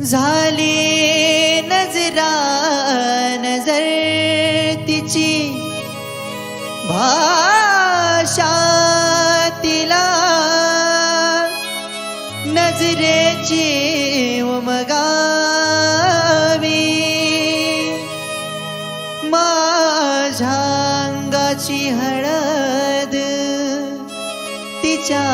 झाली नजरा नजर तिची. भाषा तिला नजरेची उमगावी. माझ्या अंगाची हळद तिच्या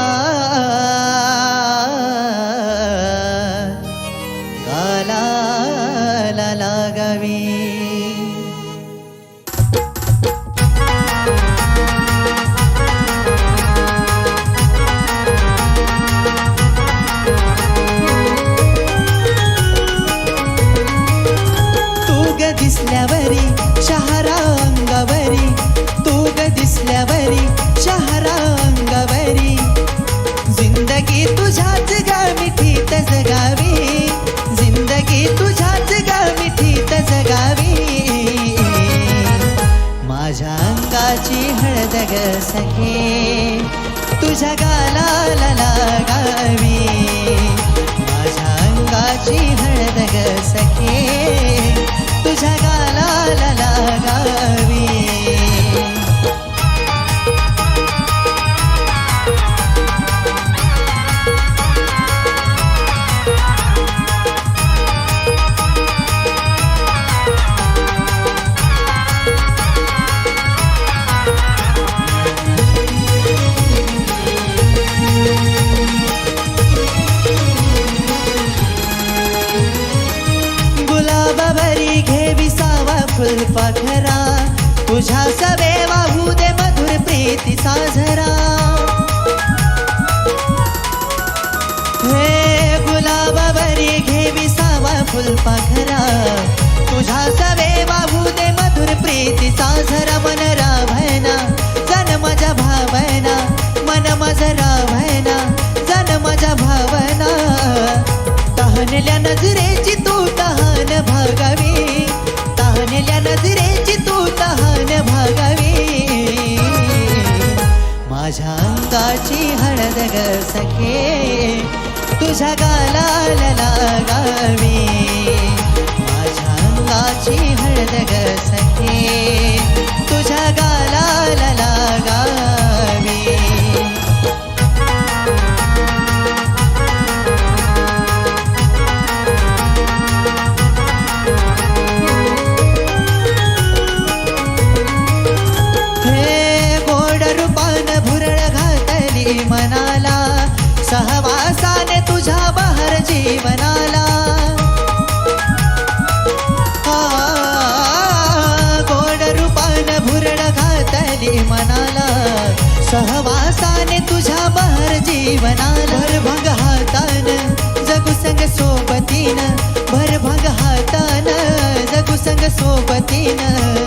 सखे तुझ्या गाला लागावी. माझ्या अंगाची हळद ग सखे. ताहनल्या नजरेची तू तहान भागावे. ताहनल्या नजरेची तू तहान भागावे. माझ्या अंगाची हळद ग सखे तुझ्या गालाला लागावे. माझ्या अंगाची हळद ग सखे. सोबतीनं.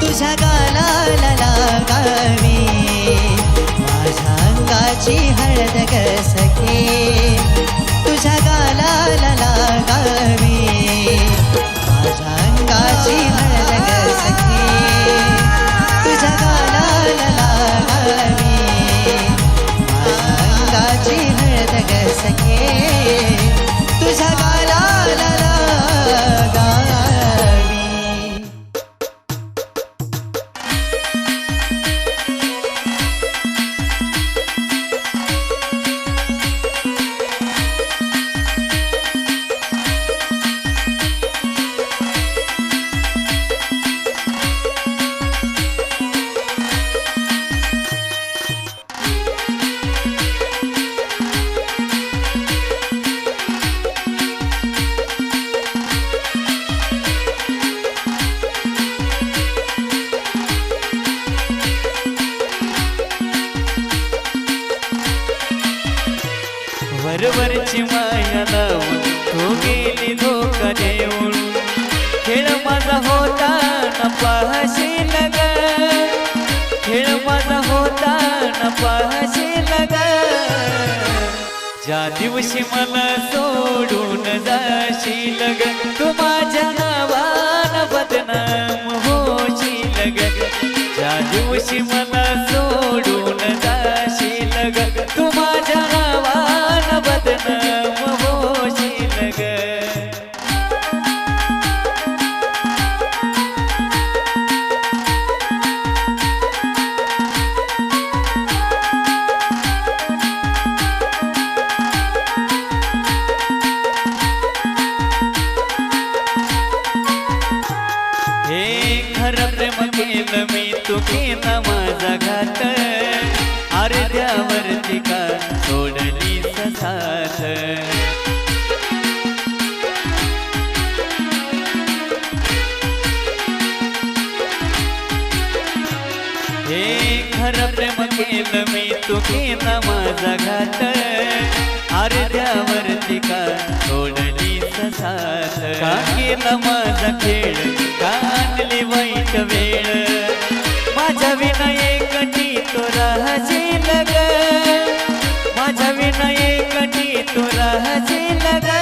तुझ्या गालाला लागावी. माझ्या अंगाची हळद सखे तुझ्या गालाला लागावी. दिवशी माया लावून तो गेली धोका देऊन. खेळ माझा होता न पाहशी लग खेळ माझा होता न पाहशी लग ज्या दिवशी मला सोडून जाशी लग तू माझ्या नावान बदनाम होशी लग ज्या दिवशी मला प्रेम मी तू केला माझा घात. अर्ध्यावरती का सोडली ससात का केला माझा खेळ? का आणली वाईट वेळ? माझ्या विना एकटी तो राहशील ग. माझ्या विना एकटी तो राहशील ग.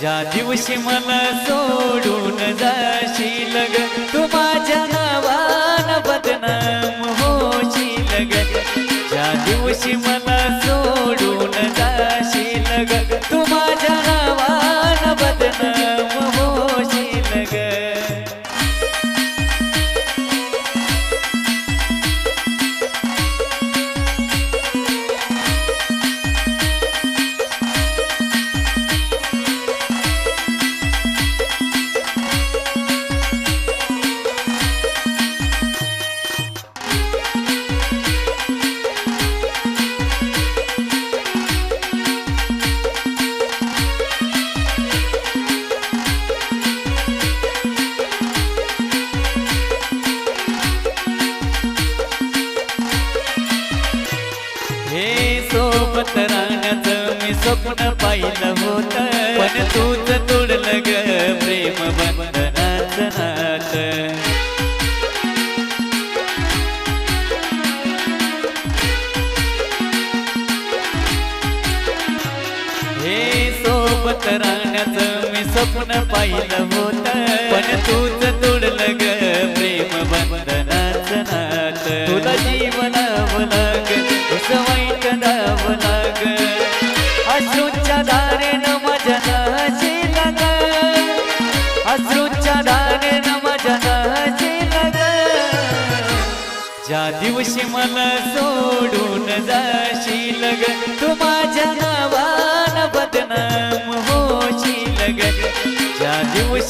ज्या दिवशी मला सोडून जाशील ग तू माझ्या नावान बदनाम. ज्या स्वप्न पाहिलं होत. पण तूच तोडलं ग प्रेम बंधनाच नात. तुला जीवनावं लाग वाईट नाव लाग. अश्रूच्या दारेनं माझ्या नाची लाग. अश्रूच्या दारेनं माझ्या नाची लाग. ज्या दिवशी मला सोड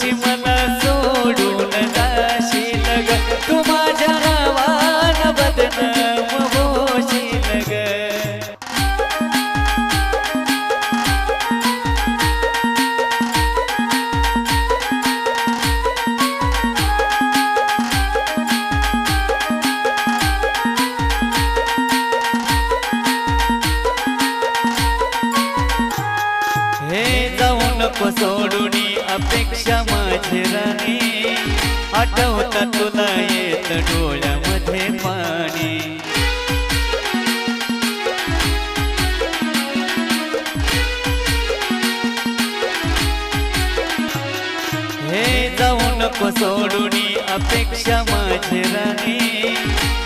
ज्या नको सोडून अपेक्षा माझे राणी.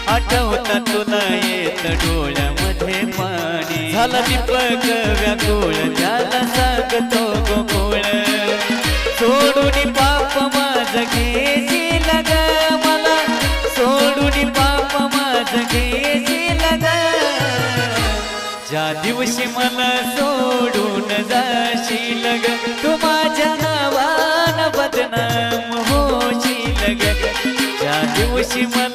आठवता तुला येत डोळ्यामध्ये पाणी. झाला दीपक व्याकुळ त्याला सांगतो गोकुळ. सोडून पाप माझ घेशी लग मला. सोडून पाप माझ घेशी लग ज्या दिवशी मला सोडून जाशील ग तू माझ्या नावान बदनाम ज्या दिवशी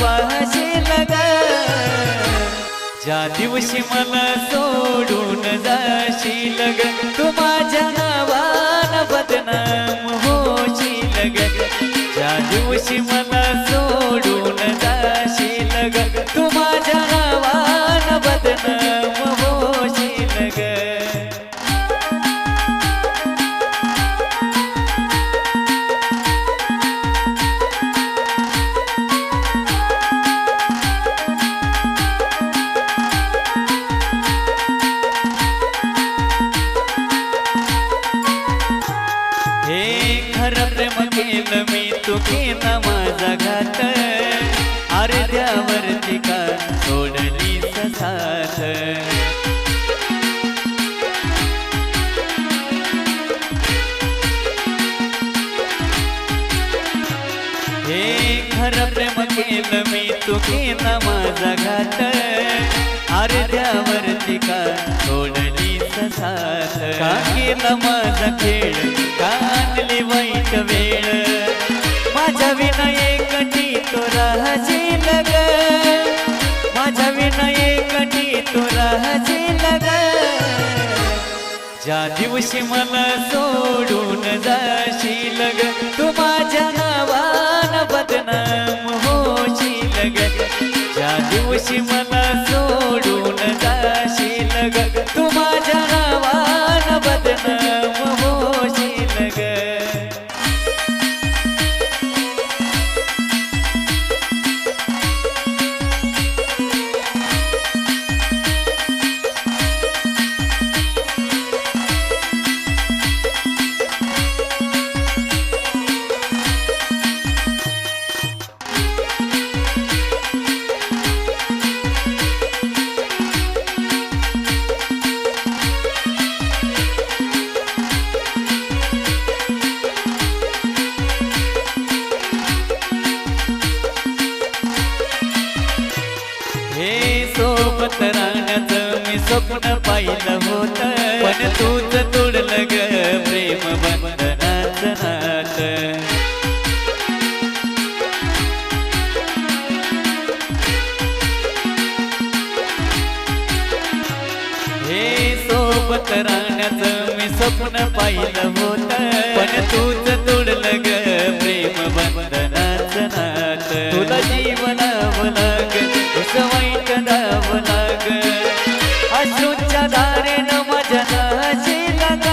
पाहशील ग ज्या दिवशी मला सोडून जाशील ग तू माझ्या नावान बदनाम होशील ग ज्या दिवशी मला सोडून जाशील ग तू माझ्या नावान बदनाम प्रेम मी तू माझा घात अर्ध्यावरती का सोडली साथ हे खर प्रेम केलं मी तू माझा घात अर्ध्यावरती का सोड साथ का केला माझा खेळ का आणली वाईट वेळ. माझ्या विना एकटी तो राहशील लग माझ्या विना एकटी तो राहशील लग ज्या दिवशी मला सोडून जाशी लग तू माझ्या नावान बदनाम होशी लग ज्या दिवशी मला सोडून जाशी लग राहण्याचं मी स्वप्न पाहिलं होत. पण तूच तुडलं ग प्रेम बंधनाच नात. तुला जीवनावं लाग तुझं वाईट दाव लाग. अश्रूच्या दारेनं माझ्या नाची लाग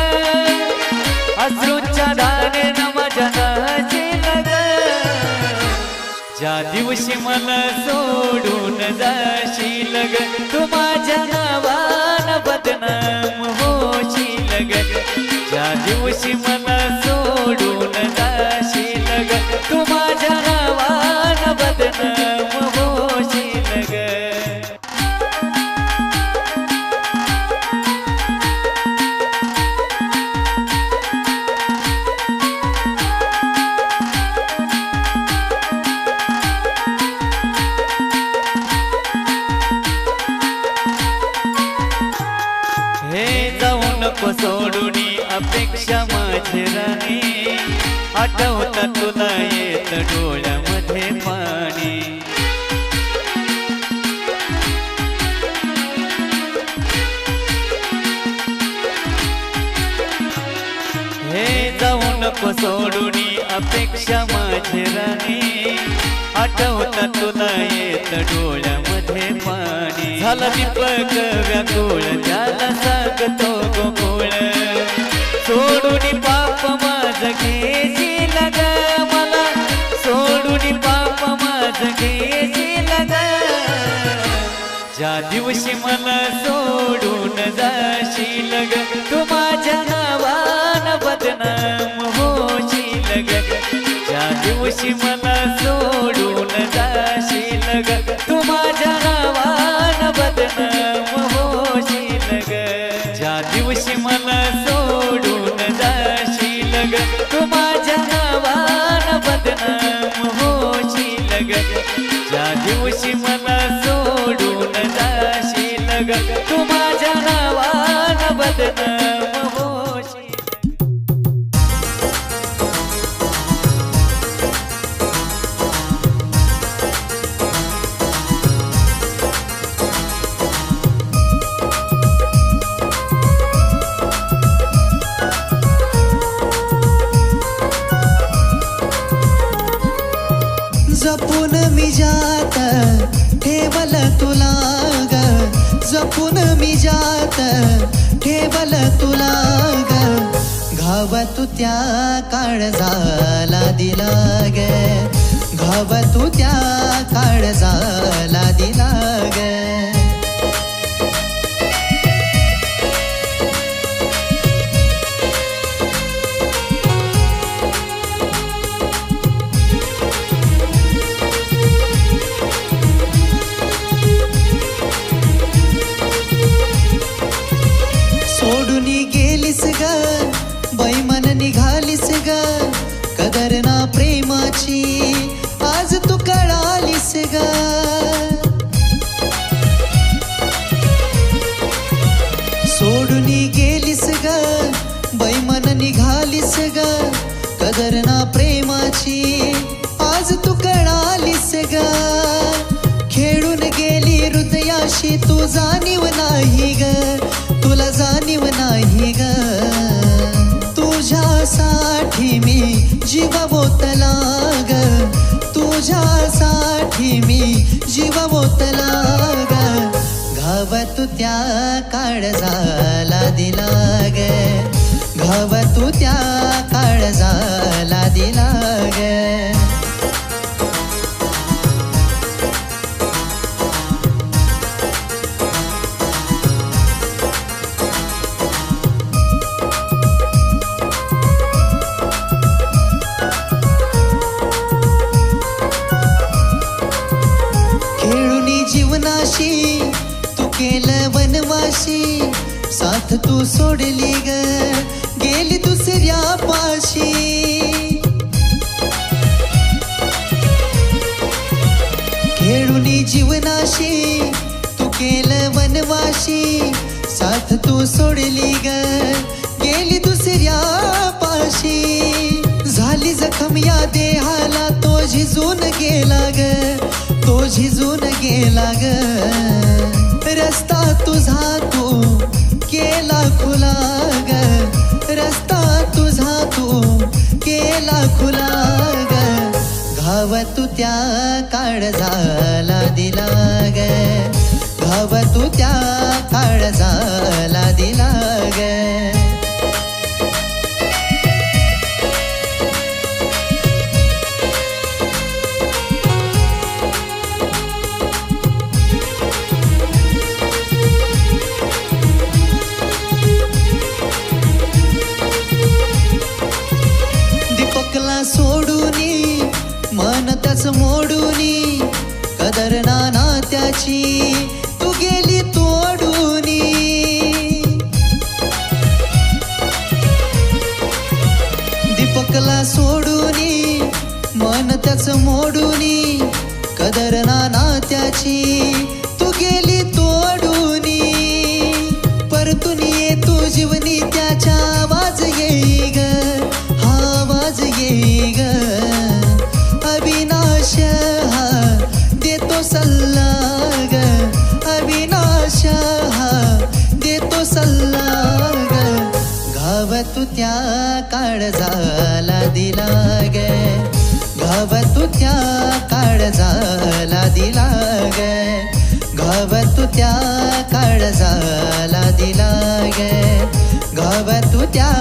अश्रूच्या दारेनं माझ्या नाची लाग ज्या दिवशी मला सोडून जाशील ग तू माझ्या नावान बदनाम होशील ग ज्या दिवशी डोळ्यामध्ये पाणी. हे जाऊ नको सोडून अपेक्षा माझे राणी. आठवता तुला येत डोळ्यामध्ये पाणी. झाला दीपक व्याकुळ त्याला सांगतो गोकुळ. सोडून पाप माझ घेशील ग ज्या दिवशी मला सोडून जाशील ग तू माझ्या नावान बदनाम होशील ग. ज्या दिवशी मला सोडून जाशील ग तू माझ्या नावान बदनाम होशील ग. ज्या दिवशी मला सोडून जाशील ग तू माझ्या नावान बदनाम होशील ग. ज्या दिवशी मला टाकून मी जात ठेवल तुला ग. घाव तू त्या काळजाला दिला ग. घाव तू त्या काळजाला दिला ग. जाणीव नाही ग तुला जाणीव नाही ग. तुझ्यासाठी मी जीव बोतला ग तुझ्यासाठी मी जीव बोतला ग. घाव तू त्या काळजाला दिला ग घाव तू त्या काळजाला दिला ग. वनवाशी साथ तू सोडली ग गेली दुसऱ्या पाशी. खेळून जीवनाशी तू केलं वनवाशी. साथ तू सोडली ग गेली दुसऱ्या पाशी. झाली जखम या देहाला तो झिजून गेला ग तो झिजून गेला ग. रस्ता तुझा तू केला खुला ग. रस्ता तुझा तू केला खुला ग. घाव तू त्या काळजाला दिला ग. घाव तू त्या काळजाला दिला ग. ग घाव तू त्या